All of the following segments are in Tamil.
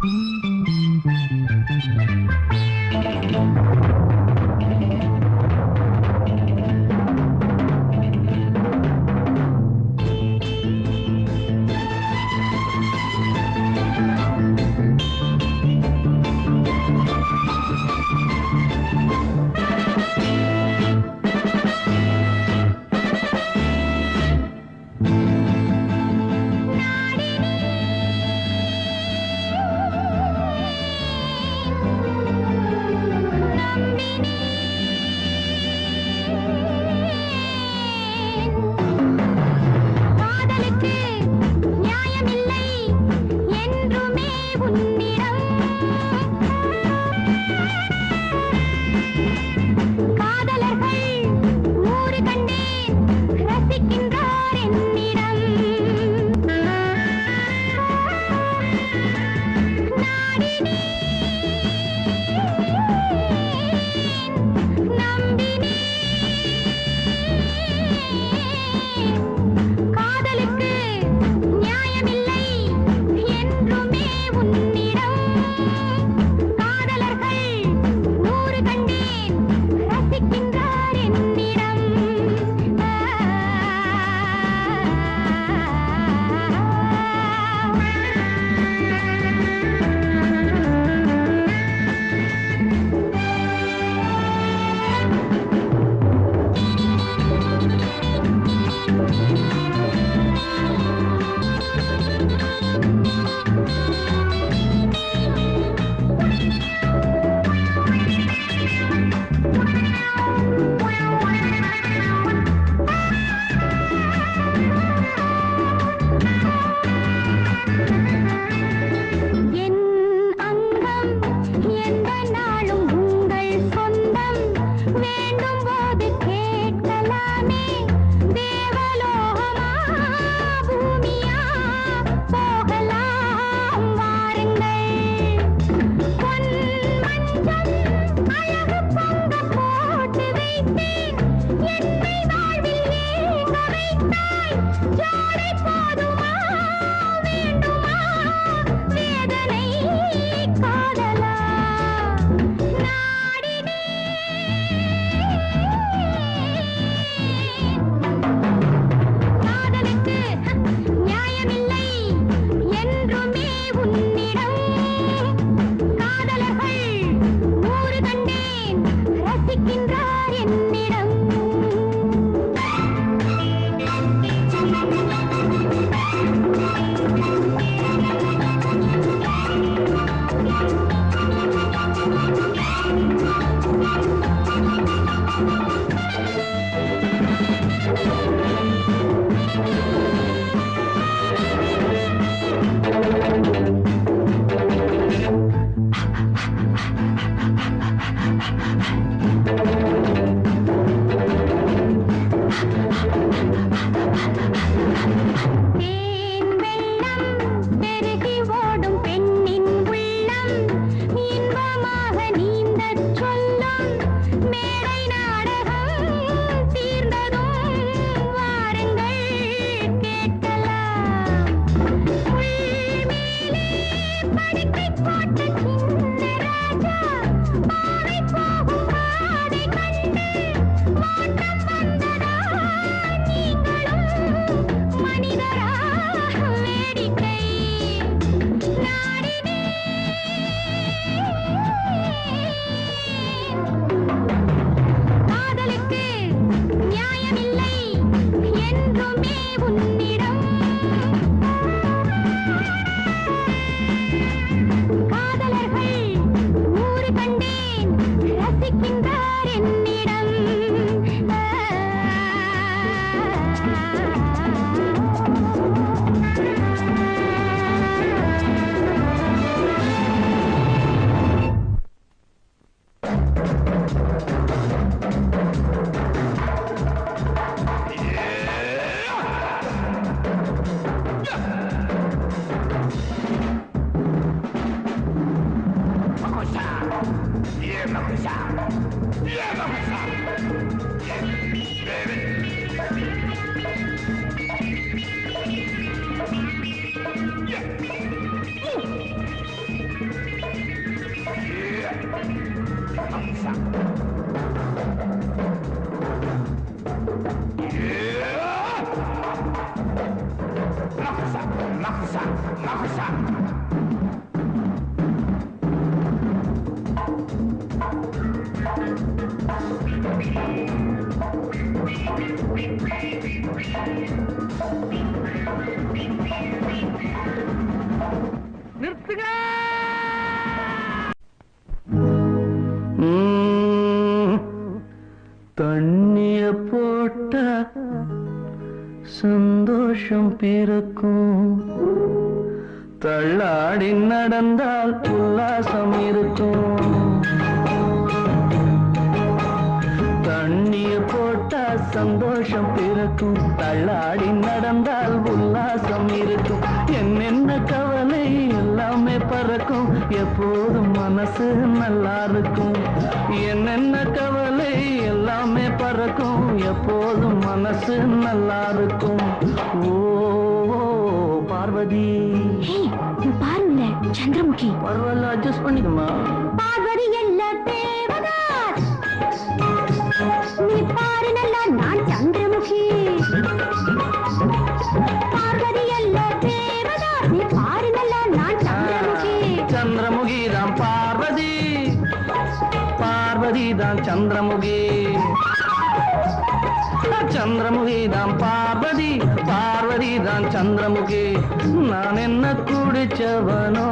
Thank you. Mach es ab, mach es ab, mach es ab. தண்ணிய போட்ட சந்தோஷம் பிறக்கும். தள்ளாடி நடந்தால் உல்லாசம் இருக்கும். தண்ணிய போட்டா சந்தோஷம் பிறக்கும். தள்ளாடி நடந்தால் உல்லாசம் இருக்கும். என்னென்ன கவலை பறக்கும் எப்போதும் மனசு நல்லா இருக்கும் என்னென்ன கவலை எல்லாமே பறக்கும். எப்போதும் மனசு நல்லா இருக்கும் ஓ பார்வதி. பாருங்க சந்திரமுகி. பரவாயில்ல அட்ஜஸ்ட் பண்ணிக்கமா பார்வதி இல்ல தான் சந்திரமுகி நான் என்ன குடிச்சவனோ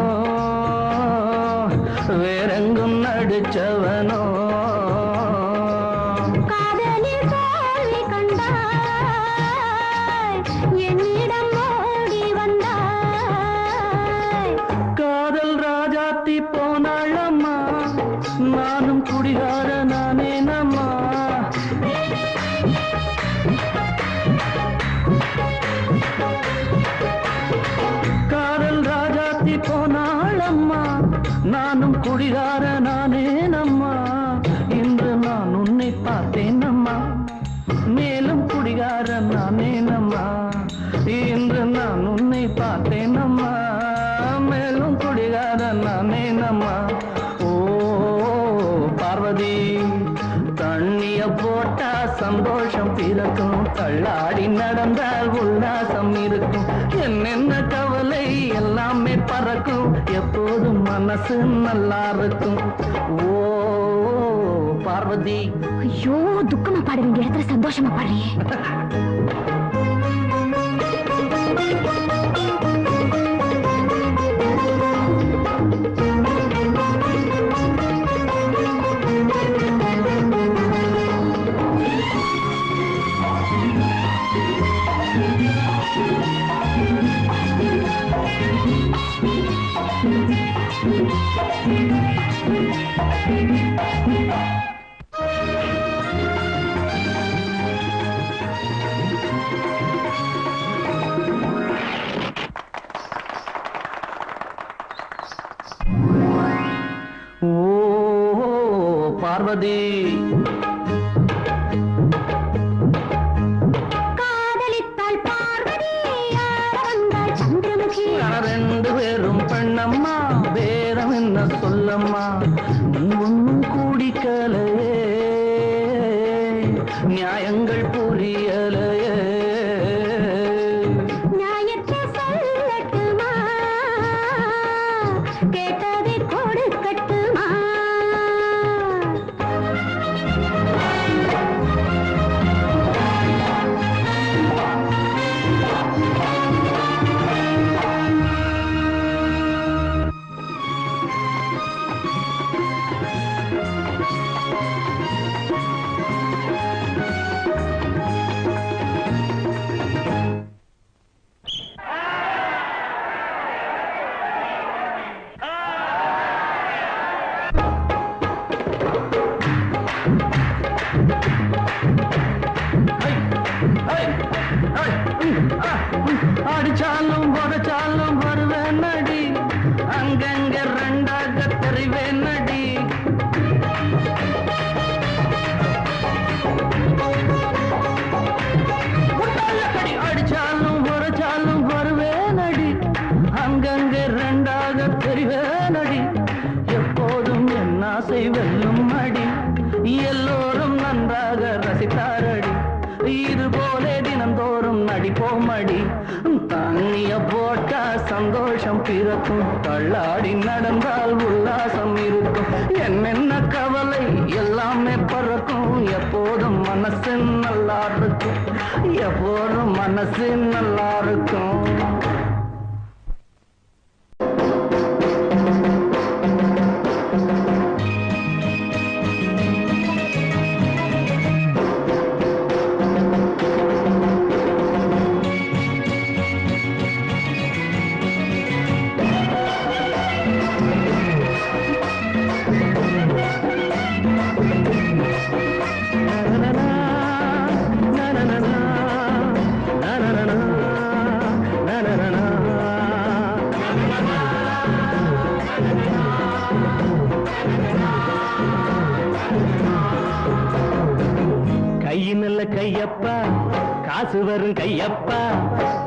நானும் குடிகார நானே நம்மா மனசு நல்லா இருக்கும். ஓ பார்வதி. ஐயோ துக்கமா பாட வேண்டிய இடத்துல சந்தோஷமா பாடுறியே பார்வதி ஆசை வெல்லும் அடி. எல்லோரும் நன்றாக ரசித்தாரடி. இது போலே தினந்தோறும் நடிப்போம் அடி தண்ணிய போட்டா சந்தோஷம் பிறக்கும். தள்ளாடி நடந்தால் உல்லாசம் இருக்கும். என்னென்ன கவலை எல்லாமே பறக்கும். எப்போதும் மனசு நல்லா இருக்கும் எப்போதும் மனசு நல்லா கையப்பா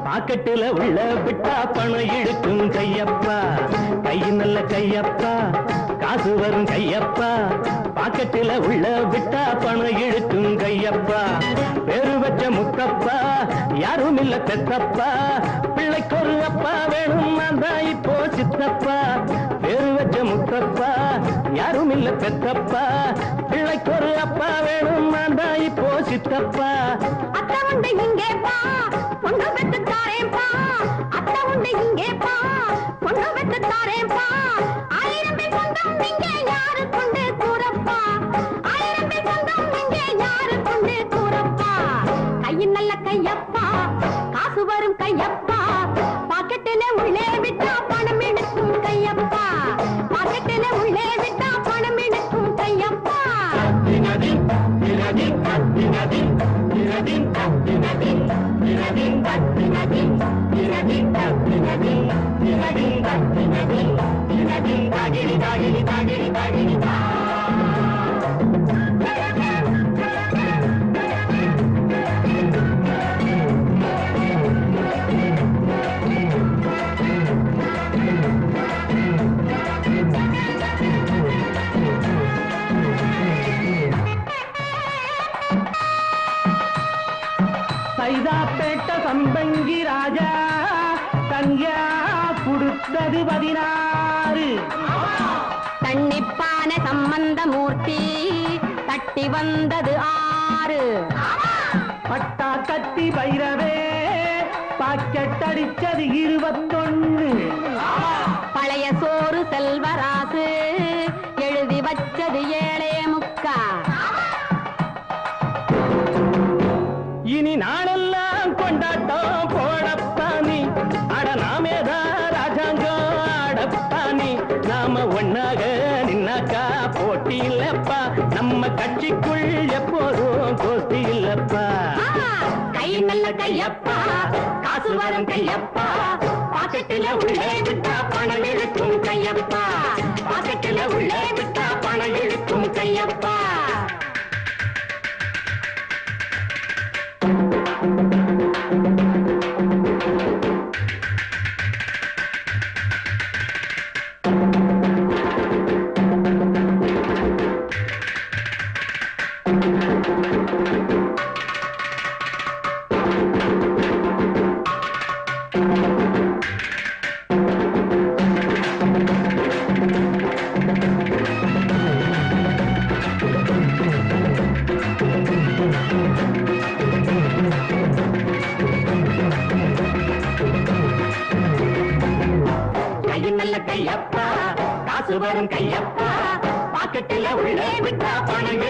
பாக்கெட்டுல உள்ள விட்டா பணம் இழுக்கும் கையப்பா. கை நல்ல கையப்பா காசு வரும் கையப்பா. பாக்கெட்டுல உள்ள விட்டா பணம் இழுக்கும் கையப்பா. பேரு வச்ச முத்தப்பா யாரும் இல்ல பெத்தப்பா. பிள்ளைக்கு ஒரு அப்பா வேணும் நான் இப்போ சித்தப்பா. பேரு வச்ச முத்தப்பா யாரும் இல்ல பெத்தப்பா. பிள்ளைக்கு ஒரு அப்பா வேணும் நான் தான் இப்போ சித்தப்பா. அத்தை உண்டு இங்கே பா பொண்ணு பெத்து தாரேன் பா. அத்தை உண்டு இங்கே பா பொண்ணு பெத்து தாரேன் பா. ஆயிரம் பேர் சொந்தம் தட்டி வந்தது ஆறு. பட்டா கத்தி பைரவே பாக்கெட் அடிச்சது இருபத்தொன்னு. பழைய சோறு செல்வராசு எழுதி வச்சது ஏழே கட்சிக்குள் எப்போதும் கோஷ்டி இல்லப்பா. கை நல்ல கையப்பா காசு வரும் கையப்பா. பாக்கெட்டில உள்ளே விட்டா பணம் இழுக்கும் கையப்பா. பாக்கெட்டில உள்ளே விட்டா பணம் இழுக்கும் கையப்பா. பாக்கெட்டில உள்ளே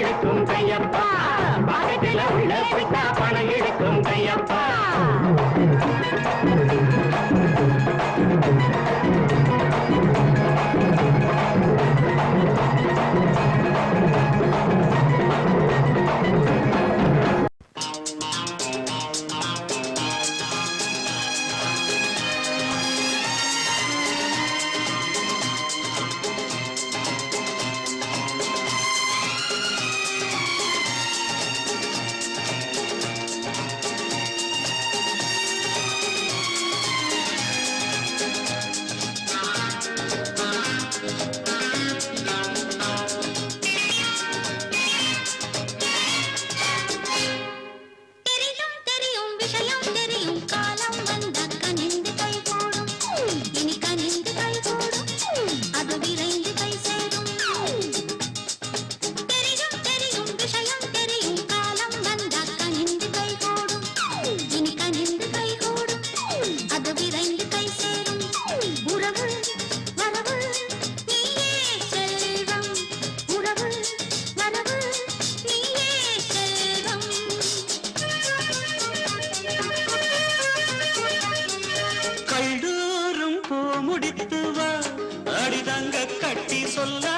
கட்டி